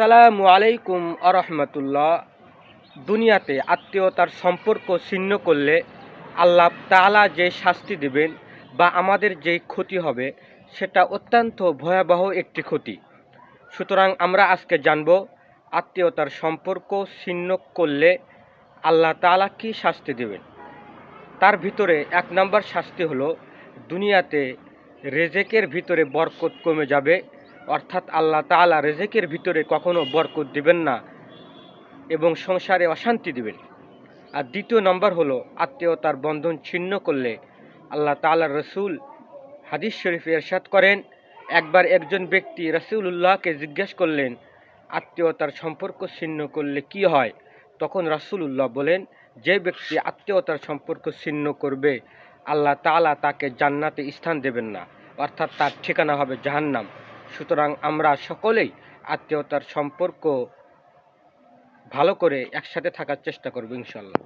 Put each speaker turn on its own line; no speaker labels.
আসসালামু আলাইকুম আরহামতুল্লাহ। দুনিয়াতে আত্মীয়তার সম্পর্ক ছিন্ন করলে আল্লাহ তাআলা যে শাস্তি দেবেন বা আমাদের যে ক্ষতি হবে, সেটা অত্যন্ত ভয়াবহ একটি ক্ষতি। সুতরাং আমরা আজকে জানব আত্মীয়তার সম্পর্ক ছিন্ন করলে আল্লাহ তাআলা কি শাস্তি দেবেন। তার ভিতরে এক নম্বর শাস্তি হলো, দুনিয়াতে রেজেকের ভিতরে বরকত কমে যাবে অর্থাৎ আল্লাহ তাআলা রেজেকের ভিতরে কখনো বরকত দিবেন না এবং সংসারে অশান্তি দিবেন। আর দ্বিতীয় নম্বর হলো আত্মীয়তার বন্ধন ছিন্ন করলে আল্লাহ তাআলা রসুল হাদিস শরীফ এরশাদ করেন, একবার একজন ব্যক্তি রসুল্লাহকে জিজ্ঞেস করলেন, আত্মীয়তার সম্পর্ক ছিন্ন করলে কি হয়? তখন রাসূলুল্লাহ বলেন, যে ব্যক্তি আত্মীয়তার সম্পর্ক ছিন্ন করবে, আল্লাহ তাআলা তাকে জান্নাতে স্থান দেবেন না, অর্থাৎ তার ঠিকানা হবে জাহান্নাম। সুতরাং আমরা সকলেই আত্মীয়তার সম্পর্ক ভালো করে একসাথে থাকার চেষ্টা করব ইনশাল্লাহ